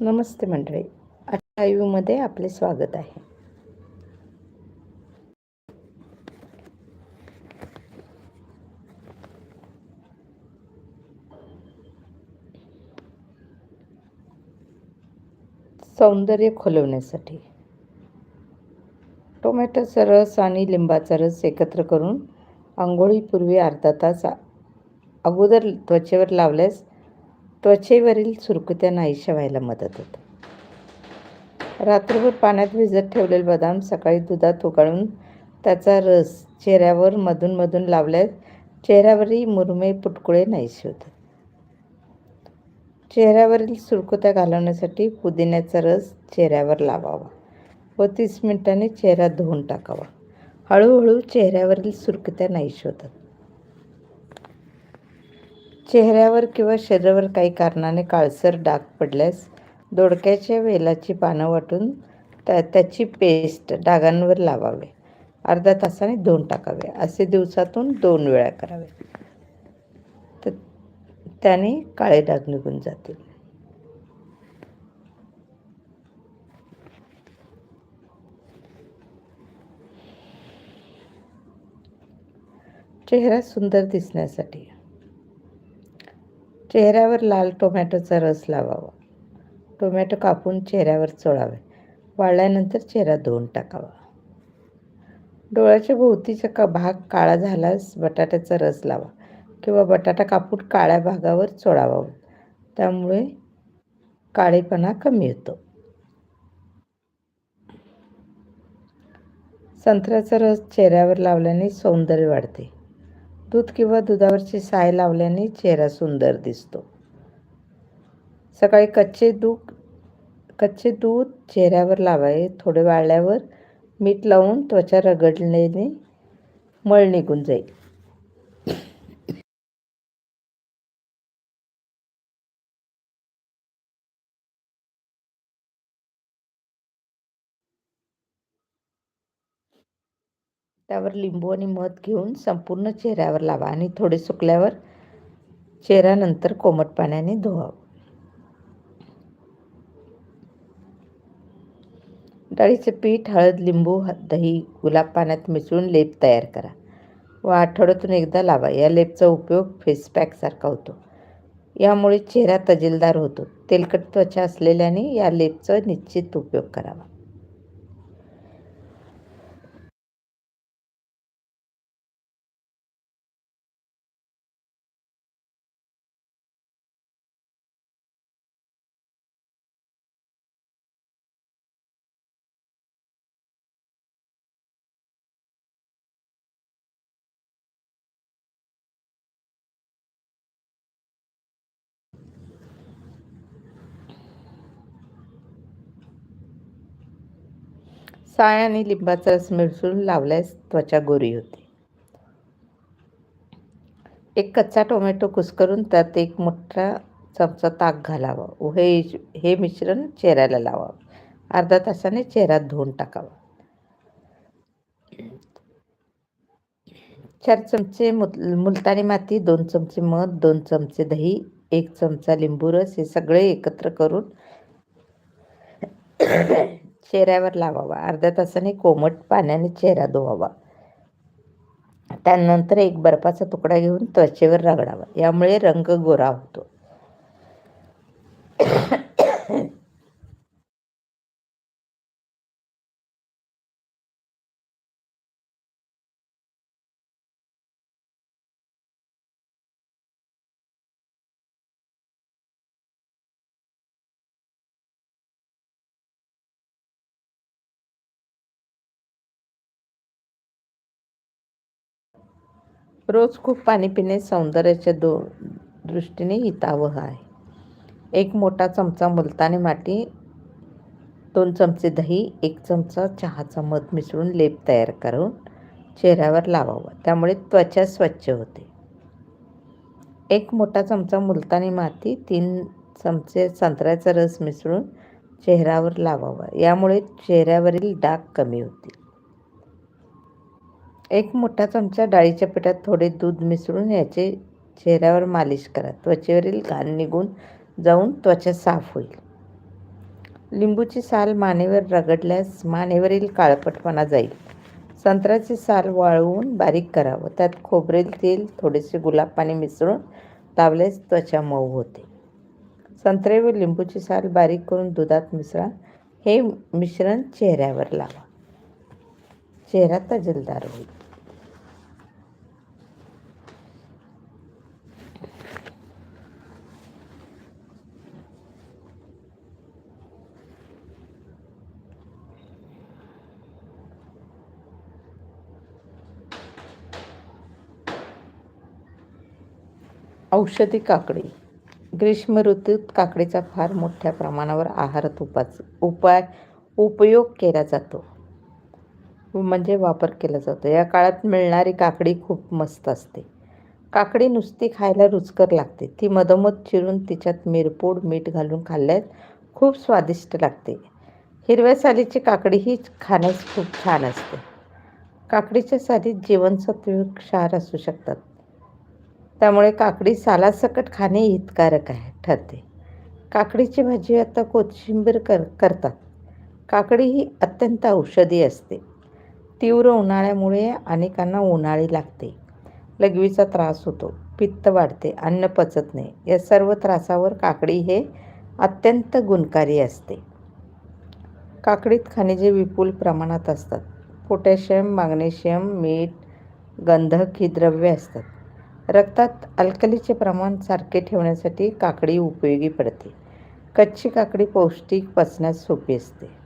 नमस्ते मंडळी. आजच्या लाईव्हमध्ये आपले स्वागत आहे. सौंदर्य खुलवण्यासाठी टोमॅटोचा रस आणि लिंबाचा रस एकत्र करून आंघोळीपूर्वी अर्धा तास अगोदर त्वचेवर लावल्यास त्वचेवरील सुरकुत्या नाहीशा व्हायला मदत होते. रात्रभर पाण्यात भिजत ठेवलेले बदाम सकाळी दुधात उकळून त्याचा रस चेहऱ्यावर मधून मधून लावल्यास चेहऱ्यावरही मुरमे पुटकुळे नाहीसे होतात. चेहऱ्यावरील सुरकुत्या घालवण्यासाठी पुदिन्याचा रस चेहऱ्यावर लावावा व तीस मिनिटांनी चेहरा धुवून टाकावा. हळूहळू चेहऱ्यावरील सुरकुत्या नाहीशी होतात. चेहऱ्यावर किंवा शरीरावर काही कारणाने काळसर डाग पडल्यास दोडक्याच्या वेलाची पानं वाटून त्या त्याची पेस्ट डागांवर लावावे. अर्धा तासाने धुवून टाकावे. असे दिवसातून दोन वेळा करावे. तर त्याने काळे डाग निघून जातील. चेहरा सुंदर दिसण्यासाठी चेहऱ्यावर लाल टोमॅटोचा रस लावावा. टोमॅटो कापून चेहऱ्यावर चोळावे. वाळल्यानंतर चेहरा धुवून टाकावा. डोळ्याच्या भोवतीचा का भाग काळा झाल्यास बटाट्याचा रस लावा किंवा बटाटा कापून काळ्या भागावर चोळावा. त्यामुळे काळेपणा कमी होतो. संत्र्याचा रस चेहऱ्यावर लावल्याने सौंदर्य वाढते. दूध किंवा दुधावरची साय लावल्याने चेहरा सुंदर दिसतो. सकाळी कच्चे दूध कच्चे दूध चेहऱ्यावर लावावे. थोडे वाळल्यावर मीठ लावून त्वचा रगडल्याने मळ निघून जाईल. त्यावर लिंबू आणि मध घेऊन संपूर्ण चेहऱ्यावर लावा आणि थोडे सुकल्यावर चेहऱ्यानंतर कोमट पाण्याने धुवावं डाळीचे पीठ हळद लिंबू दही गुलाब पाण्यात मिसळून लेप तयार करा. व आठवड्यातून एकदा लावा. या लेपचा उपयोग फेस पॅकसारखा होतो. यामुळे चेहरा तजेलदार होतो. तेलकट त्वचा असलेल्याने या लेपचा निश्चित उपयोग करावा. साय आणि लिंबाचा रस मिसळून लावल्यास त्वचा गोरी होते. एक कच्चा टोमॅटो कुस्करून त्यात एक मोठा चमचा ताक घालावा. व हे हे मिश्रण चेहऱ्याला लावावं. अर्धा तासाने चेहरा धुवून टाकावा. चार चमचे मुलतानी माती दोन चमचे मध दोन चमचे दही एक चमचा लिंबू रस हे सगळे एकत्र करून चेहऱ्यावर लावावा. अर्ध्या तासाने कोमट पाण्याने चेहरा धुवावा. त्यानंतर एक बर्फाचा तुकडा घेऊन त्वचेवर रगडावा. यामुळे रंग गोरा होतो. रोज खूप पाणी पिणे सौंदर्याच्या दो दृष्टीने हितावह आहे. एक मोठा चमचा मुलतानी माती दोन चमचे दही एक चमचा चहाचा मध मिसळून लेप तयार करून चेहऱ्यावर लावावा. त्यामुळे त्वचा स्वच्छ होते. एक मोठा चमचा मुलतानी माती तीन चमचे संत्र्याचा रस मिसळून चेहऱ्यावर लावावा. यामुळे चेहऱ्यावरील डाग कमी होतील. एक मोठा चमचा डाळीच्या पिठात थोडे दूध मिसळून याचे चेहऱ्यावर मालिश करा. त्वचेवरील घाण निघून जाऊन त्वचा साफ होईल. लिंबूची साल मानेवर रगडल्यास मानेवरील काळपटपणा जाईल. संत्र्याची साल वाळवून बारीक करावं. त्यात खोबरेल तेल थोडेसे गुलाब पाणी मिसळून लावल्यास त्वचा मऊ होते. संत्रे व लिंबूची साल बारीक करून दुधात मिसळा. हे मिश्रण चेहऱ्यावर लावा. चेहरा तजलदार होईल. औषधी काकडी. ग्रीष्म ऋतूत काकडीचा फार मोठ्या प्रमाणावर आहारात उपाच उपाय उपयोग केला जातो. म्हणजे वापर केला जातो. या काळात मिळणारी काकडी खूप मस्त असते. काकडी नुसती खायला रुचकर लागते. ती मधोमध चिरून तिच्यात मिरपूड मीठ घालून खाल्ल्यास खूप स्वादिष्ट लागते. हिरव्या सालीची काकडी ही खाण्यास खूप छान असते. काकडीच्या सालीत जीवनसत्व क्षार असू शकतात. त्यामुळे काकडी सालासकट खाणे हितकारक आहे ठरते. काकडीची भाजी आता कोथिंबीर कर करतात. काकडी ही अत्यंत औषधी असते. तीव्र उन्हाळ्यामुळे अनेकांना उन्हाळी लागते. लघवीचा त्रास होतो पित्त वाढते अन्न पचत नाही. या सर्व त्रासावर काकडी हे अत्यंत गुणकारी असते. काकडीत खनिजे विपुल प्रमाणात असतात. पोटॅशियम मॅग्नेशियम मीठ गंधक ही द्रव्ये असतात. रक्तात अल्कलीचे प्रमाण सारखे ठेवण्यासाठी काकडी उपयोगी पडते. कच्ची काकडी पौष्टिक पचण्यास सोपी असते.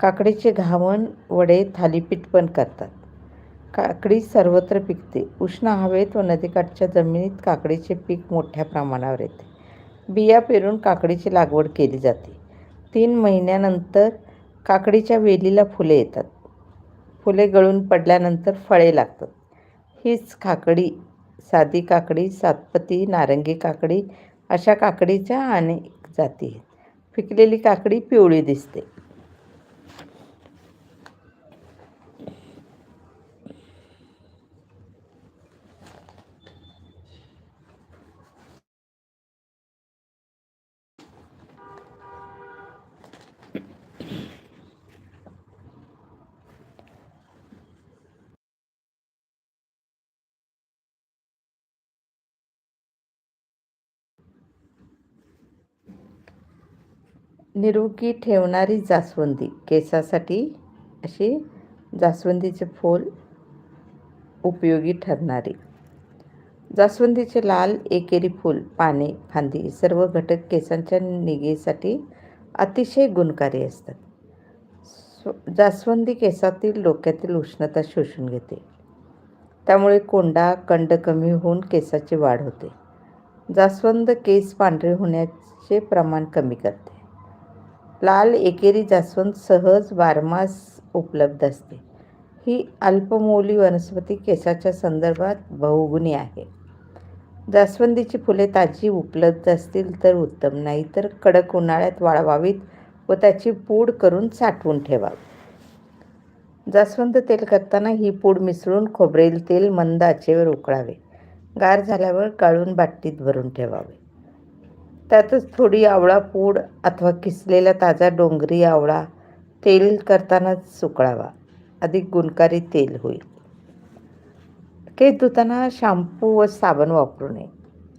काकडीचे घावण वडे थालीपीठ पण करतात. काकडी सर्वत्र पिकते. उष्ण हवेत व नदीकाठच्या जमिनीत काकडीचे पीक मोठ्या प्रमाणावर येते. बिया पेरून काकडीची लागवड केली जाते. तीन महिन्यानंतर काकडीच्या वेलीला फुले येतात. फुले गळून पडल्यानंतर फळे लागतात. हीच काकडी साधी काकडी सातपती नारंगी काकडी अशा काकडीच्या अनेक जाती आहेत. पिकलेली काकडी पिवळी दिसते. निरोगी ठेवणारी जास्वंदी. केसासाठी अशी जास्वंदीचे फूल उपयोगी ठरणारी. जास्वंदीचे लाल एकेरी फूल पाने फांदी सर्व घटक केसांच्या निगेसाठी अतिशय गुणकारी असतात. स्व जास्वंदी केसातील डोक्यातील उष्णता शोषून घेते. त्यामुळे कोंडा कंड कमी होऊन केसाची वाढ होते. जास्वंद केस पांढरे होण्याचे प्रमाण कमी करते. लाल एकेरी जास्वंद सहज बारमास उपलब्ध असते. ही अल्पमौली वनस्पती केसाच्या संदर्भात बहुगुणी आहे. जास्वंदीची फुले ताजी उपलब्ध असतील तर उत्तम नाही तर कडक उन्हाळ्यात वाळवावीत व त्याची पूड करून साठवून ठेवावी. जास्वंद तेल करताना ही पूड मिसळून खोबरेल तेल मंद आचेवर उकळावे. गार झाल्यावर काळून बाटलीत भरून ठेवावे. त्यातच थोडी आवळा पूड अथवा किसलेला ताजा डोंगरी आवळा तेल करतानाच सुकळावा. अधिक गुणकारी तेल होईल. केस धुताना शॅम्पू व साबण वापरू नये.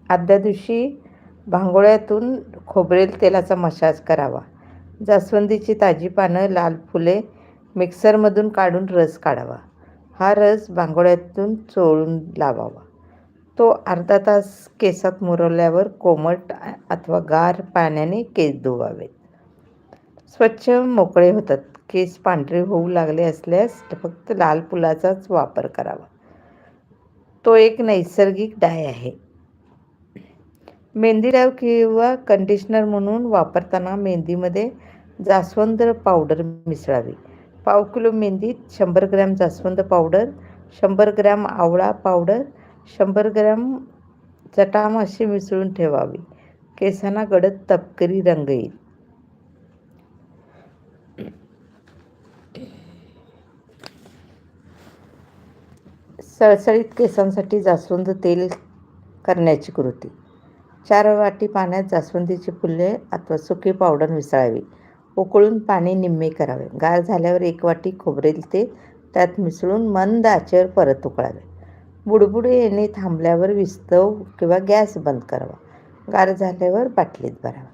आदल्या दिवशी भांगोळ्यातून खोबरेल तेलाचा मसाज करावा. जास्वंदीची ताजी पानं लाल फुले मिक्सरमधून काढून रस काढावा. हा रस भांगोळ्यातून चोळून लावावा. तो अर्धा तास केसात मुरवल्यावर कोमट अथवा गार पाण्याने केस धुवावेत. स्वच्छ मोकळे होतात. केस पांढरे होऊ लागले असल्यास फक्त लाल फुलाचाच वापर करावा. तो एक नैसर्गिक डाय आहे. मेहंदी डाव किंवा कंडिशनर म्हणून वापरताना मेहंदीमध्ये जास्वंद पावडर मिसळावी. पाव किलो मेहंदीत शंभर ग्रॅम जास्वंद पावडर शंभर ग्रॅम आवळा पावडर शंभर ग्रॅम चटाम अशी मिसळून ठेवावी. केसांना गडद तपकरी रंग येईल सळसळीत केसांसाठी जास्वंद तेल करण्याची कृती. चार वाटी पाण्यात जास्वंदीची फुले अथवा सुकी पावडर मिसळावी. उकळून पाणी निम्मे करावे. गार झाल्यावर एक वाटी खोबरेल ते त्यात मिसळून मंद आचेवर परत उकळावे. बुडबुडे येणे थांबल्यावर विस्तव किंवा गॅस बंद करावा. गार झाल्यावर बाटलीत भरावा.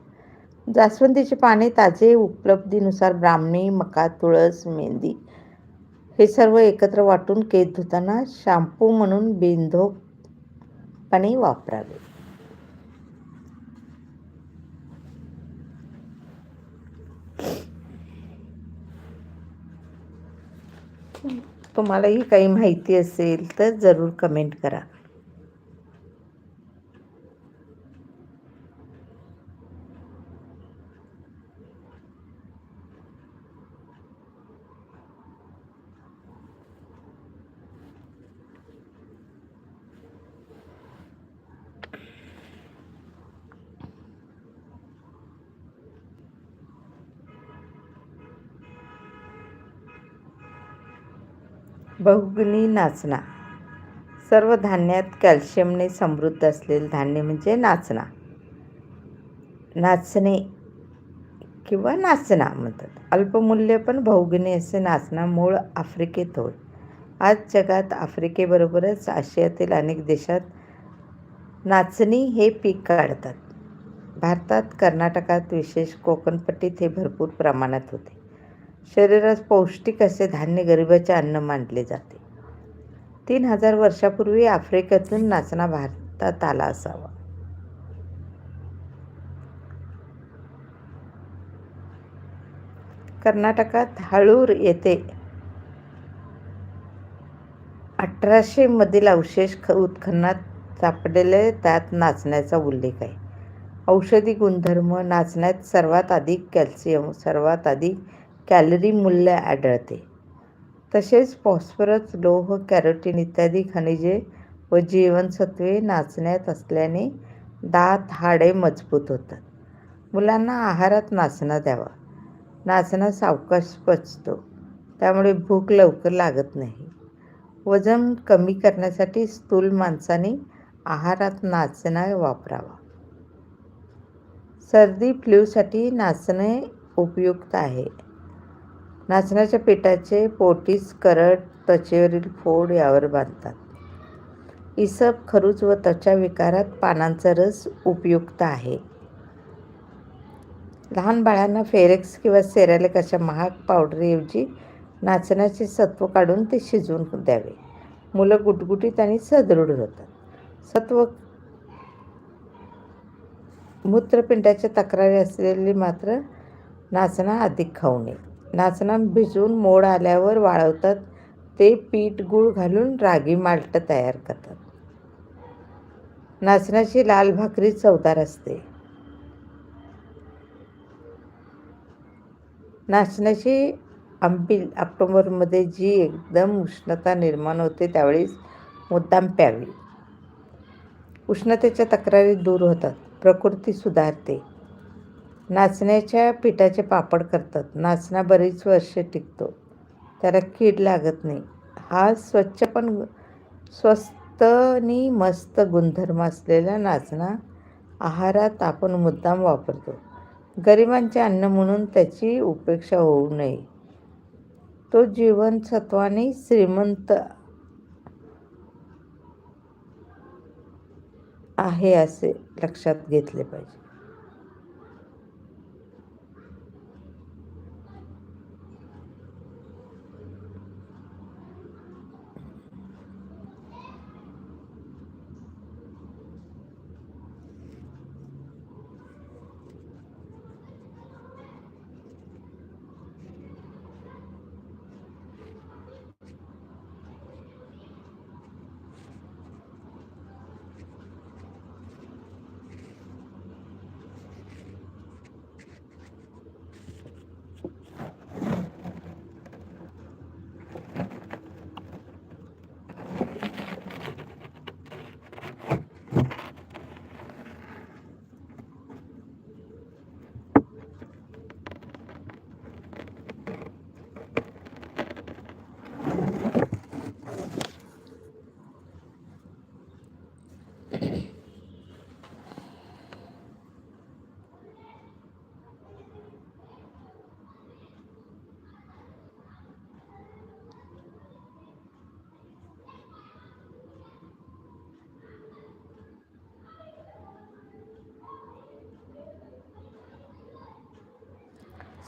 जास्वंदीचे पाने ताजे उपलब्धीनुसार ब्राह्मणी मका तुळस मेहंदी हे सर्व एकत्र वाटून केस धुताना शॅम्पू म्हणून बिंधोपणे वापरावे. तुम्हालाही काही माहिती असेल तर जरूर कमेंट करा. बहुगुणी नाचणा सर्व धान्यात कॅल्शियमने समृद्ध असलेले धान्य म्हणजे नाचणा नाचणे किंवा नाचणा म्हणतात. अल्पमूल्य पण बहुगुणी असे नाचणा मूळ आफ्रिकेत होय. आज जगात आफ्रिकेबरोबरच आशियातील अनेक देशात नाचणी हे पीक काढतात. भारतात कर्नाटकात विशेष कोकणपट्टीत हे भरपूर प्रमाणात होते. शरीरास पौष्टिक असे धान्य गरिबाचे अन्न मानले जाते. तीन हजार वर्षापूर्वी आफ्रिकेतून नाचणा भारतात आला असावा. कर्नाटकात हळूर येथे अठराशे मधील अवशेष उत्खननात सापडलेले त्यात नाचण्याचा उल्लेख आहे. औषधी गुणधर्म नाचण्यात सर्वात अधिक कॅल्शियम सर्वात अधिक कॅलरी मूल्य आढळते. तसेच फॉस्फरस लोह कॅरोटीन इत्यादी खनिजे व जीवनसत्वे नाचण्यात असल्याने दात हाडे मजबूत होतात. मुलांना आहारात नाचणं द्यावा. नाचणं सावकाश पचतो. त्यामुळे भूक लवकर लागत नाही. वजन कमी करण्यासाठी स्थूल माणसाने आहारात नाचणं वापरावा. सर्दी फ्ल्यूसाठी नाचणे उपयुक्त आहे. नाचण्याच्या पिठाचे पोटीस करड त्वचेवरील फोड यावर बांधतात. इसप खरूज व त्वचा विकारात पानांचा रस उपयुक्त आहे. लहान बाळांना फेरेक्स किंवा सेरॅलेक अशा महाग पावडरऐवजी नाचण्याचे सत्व काढून ते शिजवून द्यावे. मुलं गुटगुटीत आणि सदृढ होतात. सत्व मूत्रपिंडाच्या तक्रारी असलेली मात्र नाचणा अधिक खाऊ नये. नाचणं भिजवून मोड आल्यावर वाळवतात. ते पीठ गूळ घालून रागी माल्ट तयार करतात. नाचण्याची लाल भाकरी चवदार असते. नाचण्याची आंबील ऑक्टोबरमध्ये जी एकदम उष्णता निर्माण होते त्यावेळेस मुद्दाम प्यावी. उष्णतेच्या तक्रारी दूर होतात. प्रकृती सुधारते. नाचण्याच्या पिठाचे पापड करतात. नाचणा बरीच वर्षे टिकतो. त्याला कीड लागत नाही. हा स्वच्छ पण स्वस्त आणि मस्त गुणधर्म असलेला नाचणा आहारात आपण मुद्दाम वापरतो. गरिबांचे अन्न म्हणून त्याची उपेक्षा होऊ नये. तो जीवनसत्वाने श्रीमंत आहे असे लक्षात घेतले पाहिजे.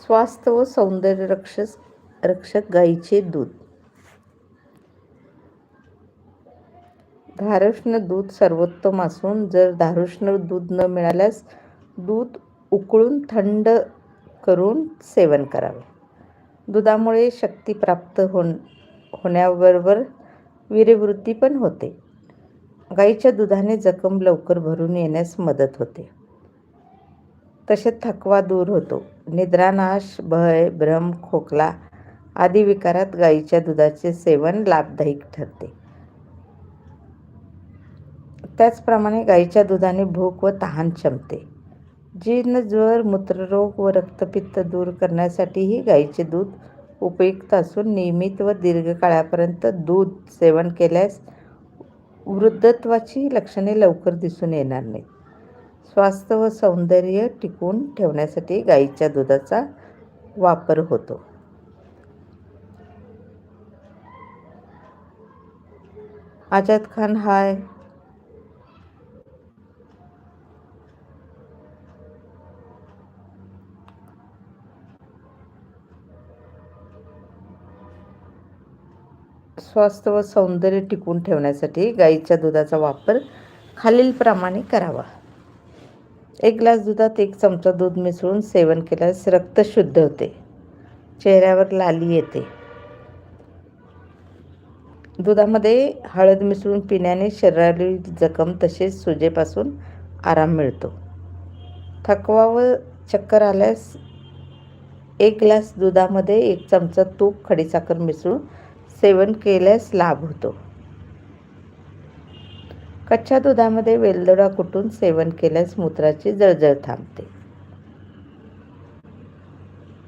स्वास्थ्य व सौंदर्य रक्षक रक्षक गाईचे दूध. धारुष्ण दूध सर्वोत्तम असून जर धारुष्ण दूध न मिळाल्यास दूध उकळून थंड करून सेवन करावे. दुधामुळे शक्ती प्राप्त होण होण्याबरोबर वीरवृत्ती पण होते. गाईच्या दुधाने जखम लवकर भरून येण्यास मदत होते. तसे थकवा दूर होतो. निद्रानाश भय भ्रम खोकला आदी विकारात गाईच्या दुधाचे सेवन लाभदायक ठरते. त्याचप्रमाणे गाईच्या दुधाने भूक व तहान क्षमते जीर्ण ज्वर मूत्ररोग व रक्तपित्त दूर करण्यासाठीही गाईचे दूध उपयुक्त असून नियमित व दीर्घकाळापर्यंत दूध सेवन केल्यास वृद्धत्वाची लक्षणे लवकर दिसून येणार नाहीत. स्वास्थ्य व सौंदर्य टिकून ठेवण्यासाठी गाईच्या दुधाचा वापर होतो. आजाद खान हाय. स्वास्थ्य व सौंदर्य टिकून ठेवण्यासाठी गाईच्या दुधाचा वापर खालीलप्रमाणे करावा. एक ग्लास दुधात एक चमचा दूध मिसळून सेवन केल्यास रक्त शुद्ध होते. चेहऱ्यावर लाली येते. दुधामध्ये हळद मिसळून पिण्याने शरीरातील जखम तसेच सुजेपासून आराम मिळतो. थकवा व चक्कर आल्यास एक ग्लास दुधामध्ये एक चमचा तूप खडीसाखर मिसळून सेवन केल्यास लाभ होतो. कच्च्या दुधामध्ये वेलदोडा कुटून सेवन केल्यास मूत्राची जळजळ थांबते.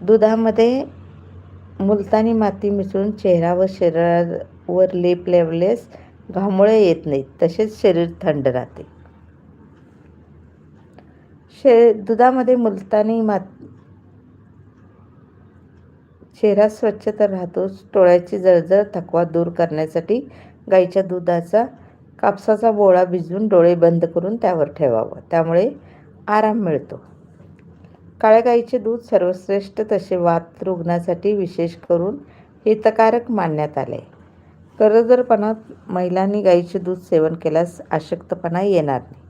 दुधामध्ये मुलतानी माती मिसळून चेहरा व शरीरावर लेप लावल्यास घामोळे येत नाहीत तसेच शरीर थंड राहते. शे दुधामध्ये मुलतानी मात चेहरा स्वच्छ तर राहतोच डोळ्याची जळजळ थकवा दूर करण्यासाठी गाईच्या दुधाचा कापसाचा बोळा भिजवून डोळे बंद करून त्यावर ठेवावं. त्यामुळे आराम मिळतो. काळ्या गाईचे दूध सर्वश्रेष्ठ तसे वात रुग्णासाठी विशेष करून हितकारक मानण्यात आले. गरोदरपणात महिलांनी गाईचे दूध सेवन केल्यास अशक्तपणा येणार नाही.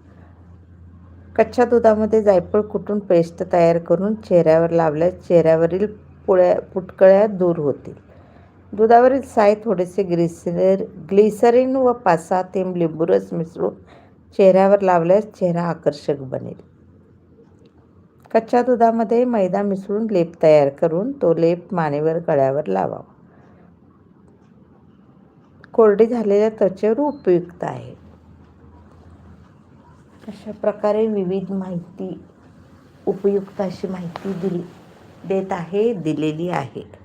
कच्च्या दुधामध्ये जायफळ कुटून पेस्ट तयार करून चेहऱ्यावर लावल्यास चेहऱ्यावरील पुळ्या पुटकळ्या दूर होतील. दुधावरील साय थोडेसे ग्लिसर ग्लिसरीन व पाच सहा थेंब लिंबूरस मिसळून चेहऱ्यावर लावल्यास चेहरा आकर्षक बनेल. कच्च्या दुधामध्ये मैदा मिसळून लेप तयार करून तो लेप मानेवर गळ्यावर लावावा. कोरडी झालेल्या त्वचेवर उपयुक्त आहे. अशा प्रकारे विविध माहिती उपयुक्त अशी माहिती दिली देत आहे दिलेली आहे.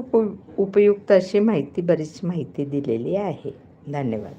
खूप उपयुक्त अशी माहिती बरीच माहिती दिलेली आहे. धन्यवाद.